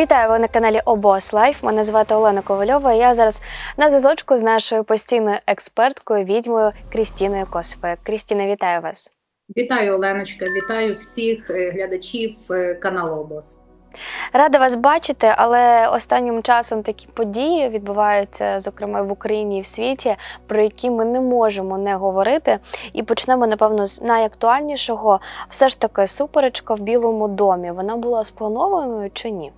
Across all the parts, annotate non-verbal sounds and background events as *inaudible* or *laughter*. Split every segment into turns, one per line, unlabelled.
Вітаю ви на каналі ОБОС Лайф. Мене звати Олена Ковальова. і Я зараз на зв'язочку з нашою постійною експерткою, відьмою Крістіною Косипою. Крістіна, вітаю вас.
Вітаю, Оленочка, вітаю всіх е, глядачів е, каналу ОБОС.
Рада вас бачити, але останнім часом такі події відбуваються, зокрема в Україні і в світі, про які ми не можемо не говорити. І почнемо, напевно, з найактуальнішого. Все ж таки, суперечка в Білому домі. Вона була спланованою чи ні?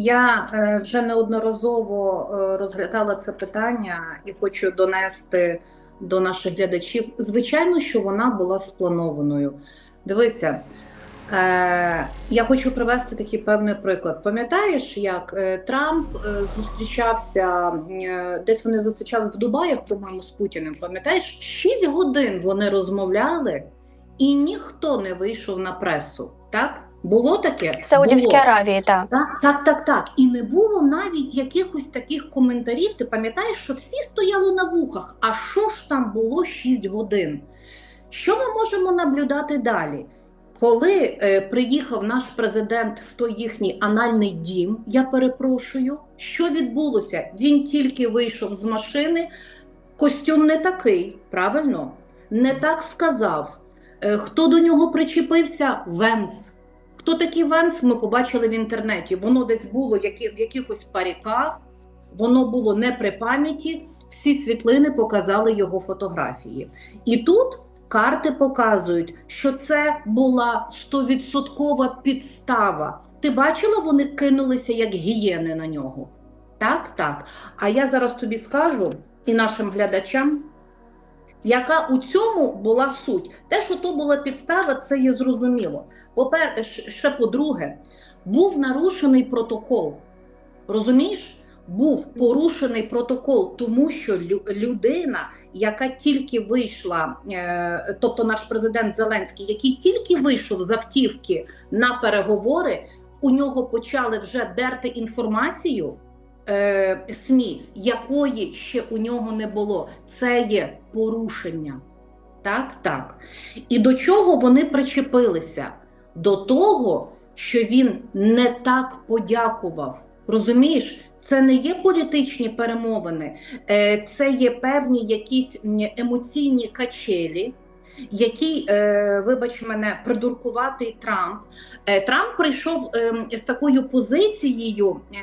Я е, вже неодноразово е, розглядала це питання і хочу донести до наших глядачів. Звичайно, що вона була спланованою. Дивися, е, я хочу привести такий певний приклад. Пам'ятаєш, як Трамп зустрічався десь вони зустрічались в Дубаях, по-моєму, з Путіним. Пам'ятаєш, 6 годин вони розмовляли, і ніхто не вийшов на пресу. Так? Було таке?
В Саудівській
Було.
Аравії, так.
Так, так, так, так. І не було навіть якихось таких коментарів. Ти пам'ятаєш, що всі стояли на вухах. А що ж там було 6 годин? Що ми можемо наблюдати далі? Коли е, приїхав наш президент в той їхній анальний дім, я перепрошую, що відбулося? Він тільки вийшов з машини, костюм не такий, правильно? Не так сказав. Е, хто до нього причепився? Венс. Хто такий Венс, ми побачили в інтернеті. Воно десь було які, в якихось паріках, воно було не при пам'яті. Всі світлини показали його фотографії. І тут карти показують, що це була стовідсоткова підстава. Ти бачила, вони кинулися як гієни на нього. Так, так. А я зараз тобі скажу і нашим глядачам, яка у цьому була суть. Те, що то була підстава, це є зрозуміло. По-перше, ще по-друге, був нарушений протокол. Розумієш? Був порушений протокол, тому що лю- людина, яка тільки вийшла, е, тобто наш президент Зеленський, який тільки вийшов з автівки на переговори, у нього почали вже дерти інформацію е, СМІ, якої ще у нього не було. Це є порушення. Так, так. І до чого вони причепилися? До того, що він не так подякував. Розумієш, це не є політичні перемовини, е, це є певні якісь емоційні качелі, які, е, вибач мене, придуркуватий Трамп. Е, Трамп прийшов ем, з такою позицією: е,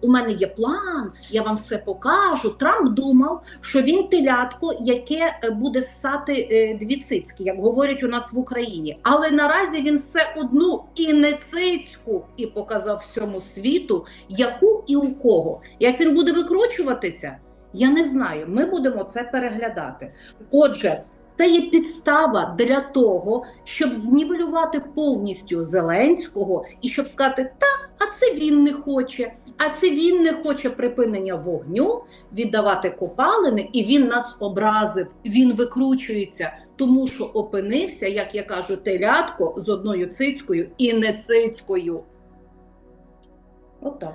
у мене є план, я вам все покажу. Трамп думав, що він телятко, яке е, буде ссати е, дві цицьки, як говорять у нас в Україні. Але наразі він все одну і не цицьку і показав всьому світу, яку і у кого. Як він буде викручуватися, я не знаю. Ми будемо це переглядати. Отже. Це є підстава для того, щоб знівелювати повністю Зеленського і щоб сказати, та, а це він не хоче, а це він не хоче припинення вогню, віддавати копалини, і він нас образив, він викручується, тому що опинився, як я кажу, телятко з одною цицькою і не цицькою. Отак.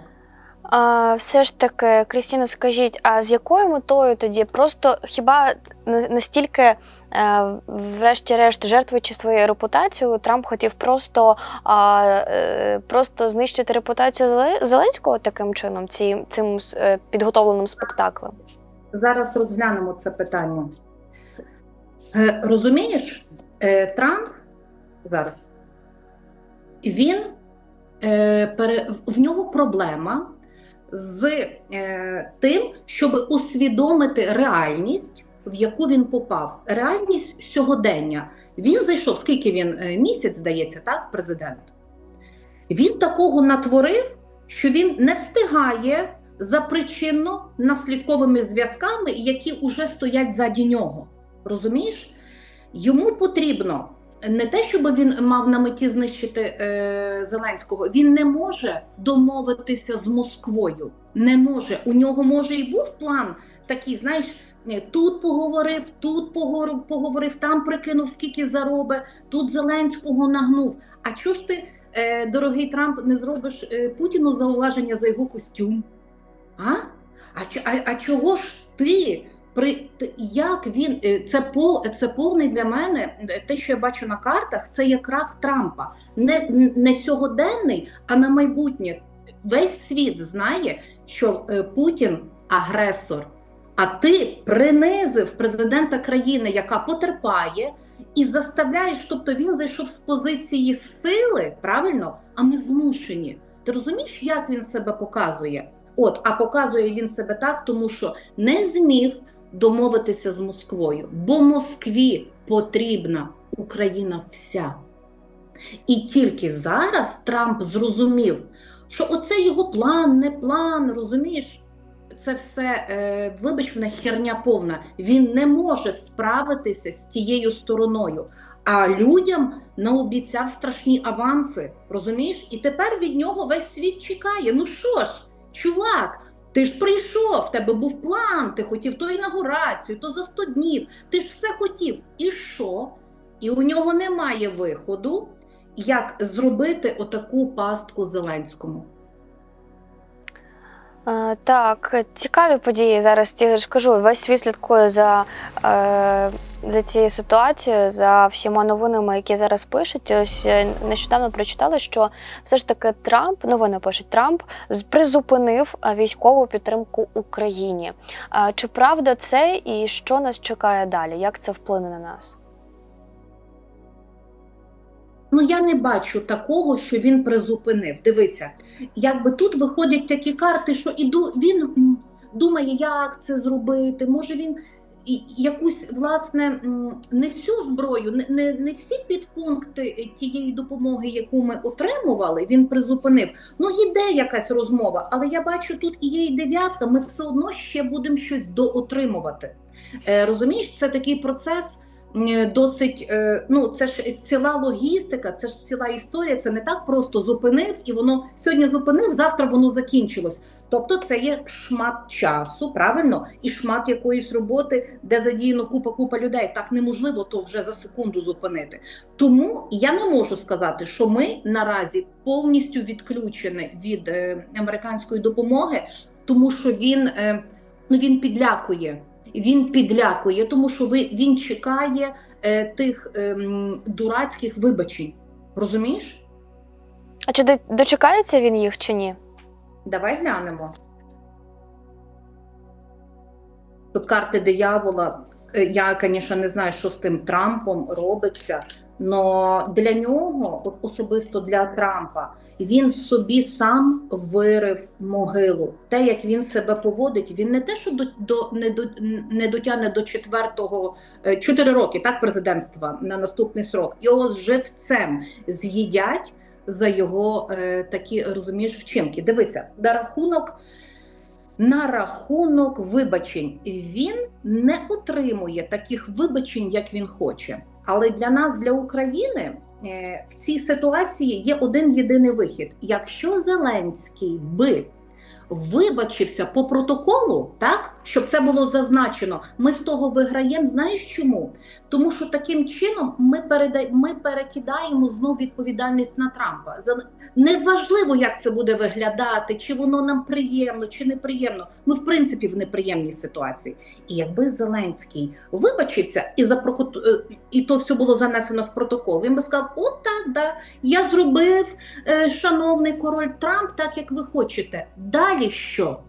А, все ж таки, Крістіна, скажіть, а з якою метою тоді? Просто хіба настільки, врешті-решт, жертвуючи своєю репутацією, Трамп хотів просто, е, просто знищити репутацію Зеленського таким чином, цим, е, підготовленим спектаклем?
Зараз розглянемо це питання. Е, розумієш, е, Трамп зараз він е, в- нього проблема з е, тим, щоб усвідомити реальність, в яку він попав. Реальність сьогодення. Він зайшов, скільки він е, місяць, здається, так, президент. Він такого натворив, що він не встигає за причинно-наслідковими зв'язками, які вже стоять заді нього. Розумієш? Йому потрібно не те, щоб він мав на меті знищити е, Зеленського. Він не може домовитися з Москвою. Не може. У нього може і був план такий, знаєш. Е, Тут поговорив, тут поговорив, там прикинув, скільки заробить, тут Зеленського нагнув. А чого ж ти, е, дорогий Трамп, не зробиш е, Путіну зауваження за його костюм? А? А, а, а чого ж ти При як він це пол це повний для мене те, що я бачу на картах, це є крах Трампа. Не, не сьогоденний, а на майбутнє. Весь світ знає, що Путін агресор. А ти принизив президента країни, яка потерпає, і заставляєш, тобто він зайшов з позиції сили, правильно? А ми змушені. Ти розумієш, як він себе показує? От, а показує він себе так, тому що не зміг домовитися з Москвою, бо Москві потрібна Україна вся. І тільки зараз Трамп зрозумів, що оце його план, не план, розумієш? Це все, е, вибач мене, херня повна. Він не може справитися з тією стороною. А людям наобіцяв страшні аванси, розумієш? І тепер від нього весь світ чекає. Ну що ж, чувак, ти ж прийшов, в тебе був план, ти хотів то інаугурацію, то за 100 днів. Ти ж все хотів. І що? І у нього немає виходу, як зробити отаку пастку Зеленському.
Е, Так, цікаві події зараз. Я ж кажу, весь світ слідкує за, е, за цією ситуацією, за всіма новинами, які зараз пишуть. Ось е, нещодавно прочитала, що все ж таки Трамп, новини пишуть Трамп, призупинив військову підтримку Україні. Чи правда це і що нас чекає далі? Як це вплине на нас?
Ну я не бачу такого, що він призупинив. Дивися, якби тут виходять такі карти, що іду, він думає, як це зробити. Може він якусь власне не всю зброю, не, не, не всі підпункти тієї допомоги, яку ми отримували, він призупинив. Ну іде якась розмова, але я бачу, тут і є і дев'ятка. Ми все одно ще будемо щось доотримувати. Е, розумієш, це такий процес. Е, Досить, е, ну це ж ціла логістика, це ж ціла історія. Це не так просто зупинив, і воно сьогодні зупинив, завтра воно закінчилось. Тобто, це є шмат часу, правильно, і шмат якоїсь роботи, де задіяно купа купа людей. Так неможливо то вже за секунду зупинити. Тому я не можу сказати, що ми наразі повністю відключені від е, американської допомоги, тому що він, е, ну він підлякує. Він підлякує, тому що ви, він чекає е, тих е, дурацьких вибачень. Розумієш?
А чи до- дочекається він їх чи ні?
Давай глянемо. Тут карти диявола. Е, Я, звісно, не знаю, що з тим Трампом робиться. Але для нього, от особисто для Трампа, він собі сам вирив могилу. Те, як він себе поводить, він не те, що до, до, не, до, не дотягне до четвертого, е, чотири роки, так, президентства на наступний срок. Його з живцем з'їдять за його е, такі, розумієш, вчинки. Дивися, на рахунок, на рахунок вибачень. Він не отримує таких вибачень, як він хоче. Але для нас, для України, е, в цій ситуації є один єдиний вихід. Якщо Зеленський би вибачився по протоколу, так щоб це було зазначено, ми з того виграємо. Знаєш чому? Тому що таким чином ми переда... ми перекидаємо знову відповідальність на Трампа. Неважливо, як це буде виглядати, чи воно нам приємно, чи неприємно. Ми в принципі в неприємній ситуації. І якби Зеленський вибачився і запрокот... е, і то все було занесено в протокол, він би сказав: От так, да, я зробив, е, шановний король Трамп, так як ви хочете. Далі що?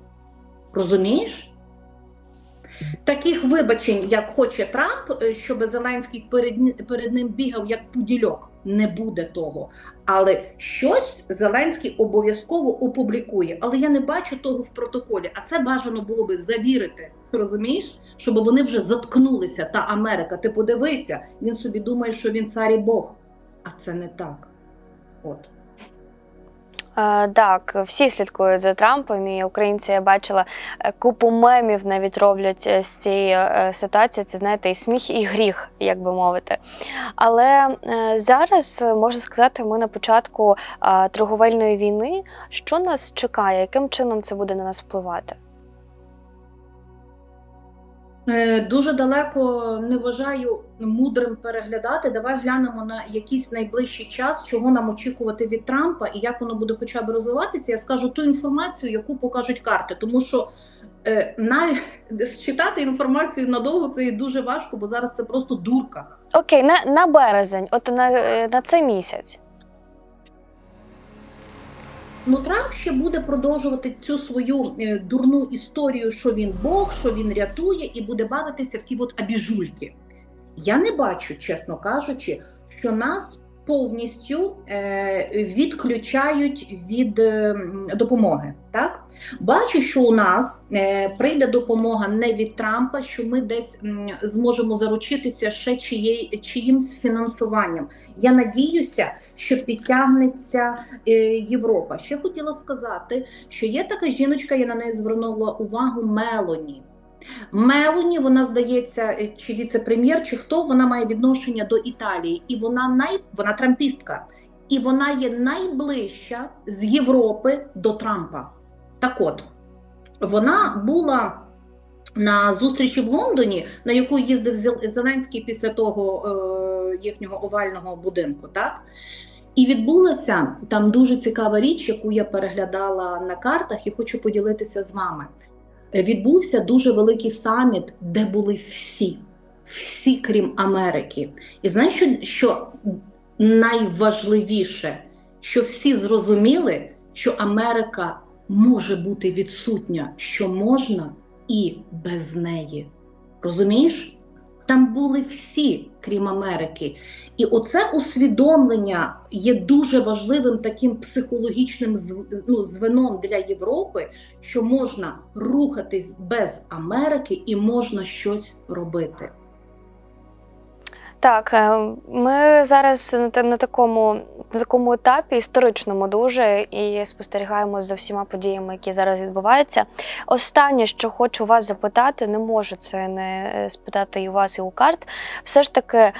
Розумієш? Таких вибачень, як хоче Трамп, е, щоб Зеленський перед, перед ним бігав як пудільок, не буде того. Але щось Зеленський обов'язково опублікує. Але я не бачу того в протоколі. А це бажано було би завірити. Розумієш? Щоб вони вже заткнулися. Та Америка, ти подивися, він собі думає, що він цар і Бог. А це не так. От.
Е, Так, всі слідкують за Трампом, і українці я бачила е, купу мемів навіть роблять е, з цієї ситуації. Це знаєте, і сміх, і гріх, як би мовити. Але зараз можна сказати, ми на початку торговельної війни. Що нас чекає? Яким чином це буде на нас впливати?
Е, Дуже далеко не вважаю мудрим переглядати. Давай глянемо на якийсь найближчий час, чого нам очікувати від Трампа і як воно буде хоча б розвиватися. Я скажу ту інформацію, яку покажуть карти, тому що е, навіть *laughs* читати інформацію надовго це дуже важко, бо зараз це просто дурка.
Окей, на, на березень, от на, е, на цей місяць.
Ну, Трамп ще буде продовжувати цю свою е, дурну історію, що він Бог, що він рятує, і буде бавитися в ті от абіжульки. Я не бачу, чесно кажучи, що нас повністю е, відключають від е, допомоги. Так? Бачу, що у нас е, прийде допомога не від Трампа, що ми десь зможемо заручитися ще чиєї, чиїмсь фінансуванням. Я надіюся, що підтягнеться Європа. Ще хотіла сказати, що є така жіночка, я на неї звернула увагу Мелоні. Мелоні, вона здається, е, чи віце-прем'єр, чи хто вона має відношення до Італії, і вона най вона трампістка, і вона є найближча з Європи до Трампа. Так от, вона була на зустрічі в Лондоні, на яку їздив Зеленський після того е, їхнього овального будинку. Так? І відбулася там дуже цікава річ, яку я переглядала на картах, і хочу поділитися з вами. Відбувся дуже великий саміт, де були всі, всі, крім Америки. І знаєш, що найважливіше, що всі зрозуміли, що Америка може бути відсутня, що можна і без неї. Розумієш? Там були всі, крім Америки. І оце усвідомлення є дуже важливим таким психологічним ну, звеном для Європи, що можна рухатись без Америки і можна щось робити.
Так, е, ми зараз на, такому на такому етапі історичному дуже і спостерігаємо за всіма подіями, які зараз відбуваються. Останнє, що хочу вас запитати, не можу це не е, спитати і у вас, і у карт. Все ж таки,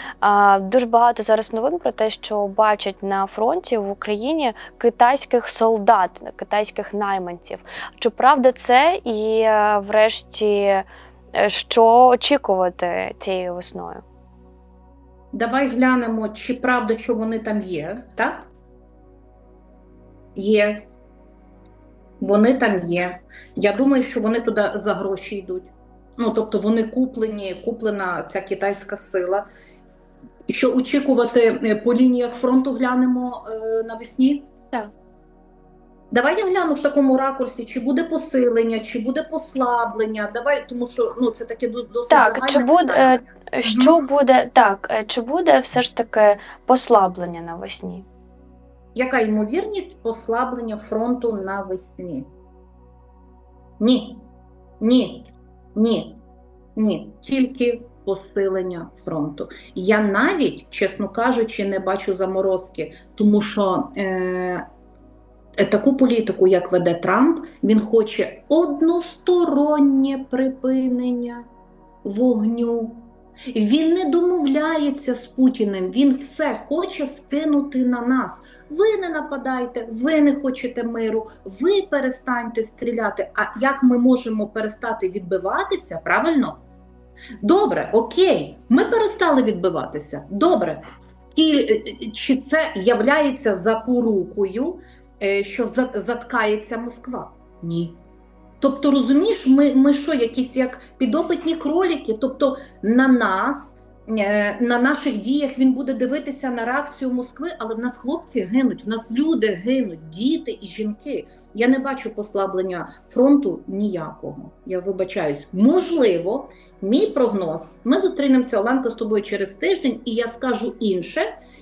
дуже багато зараз новин про те, що бачать на фронті в Україні китайських солдат, китайських найманців. Чи правда це? І е, врешті, е, що очікувати цією весною?
Давай глянемо, чи правда, що вони там є, так? Є. Вони там є. Я думаю, що вони туди за гроші йдуть. Ну, тобто вони куплені, куплена ця китайська сила. Що очікувати е, по лініях фронту глянемо е, навесні?
Так.
Давай я гляну в такому ракурсі, чи буде посилення, чи буде послаблення. Давай, тому що ну, це таке досить
Так, чи буде,
питання.
Що буде так? е, Чи буде все ж таки послаблення навесні?
Яка ймовірність послаблення фронту навесні? Ні. Ні. Ні. Ні. Тільки посилення фронту. Я навіть, чесно кажучи, не бачу заморозки, тому що е, е, таку політику, як веде Трамп, він хоче одностороннє припинення вогню. Він не домовляється з Путіним, він все хоче скинути на нас. Ви не нападайте, ви не хочете миру, ви перестаньте стріляти. А як ми можемо перестати відбиватися? Правильно? Добре, окей, ми перестали відбиватися. Добре. І, чи це являється запорукою, е, що за- заткається Москва? Ні. Тобто, розумієш, ми, ми що, якісь як підопитні кроліки? Тобто на нас, е, на наших діях він буде дивитися на реакцію Москви, але в нас хлопці гинуть, в нас люди гинуть, діти і жінки. Я не бачу послаблення фронту ніякого. Я вибачаюсь. Можливо, мій прогноз. Ми зустрінемося, Оленка, з тобою через тиждень, і я скажу інше.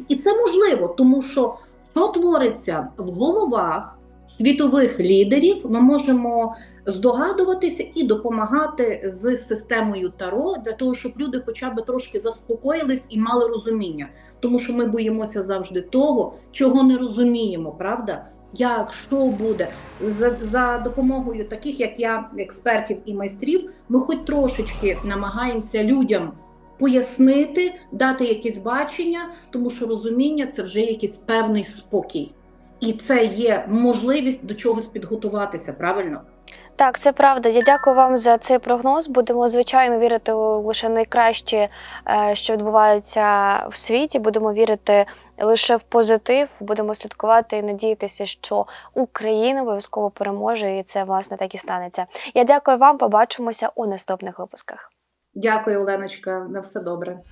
І це можливо, тому що що твориться в головах світових лідерів, ми можемо здогадуватися і допомагати з системою Таро для того, щоб люди хоча б трошки заспокоїлись і мали розуміння. Тому що ми боїмося завжди того, чого не розуміємо, правда? Як що буде за, за допомогою таких, як я, експертів і майстрів, ми хоч трошечки намагаємося людям пояснити, дати якісь бачення, тому що розуміння це вже якийсь певний спокій. І це є можливість до чогось підготуватися, правильно?
Так, це правда. Я дякую вам за цей прогноз. Будемо звичайно вірити лише найкраще, е, що відбувається в світі. Будемо вірити лише в позитив. Будемо слідкувати і надіятися, що Україна обов'язково переможе, і це власне так і станеться. Я дякую вам. Побачимося у наступних випусках.
Дякую, Оленочка. На все добре.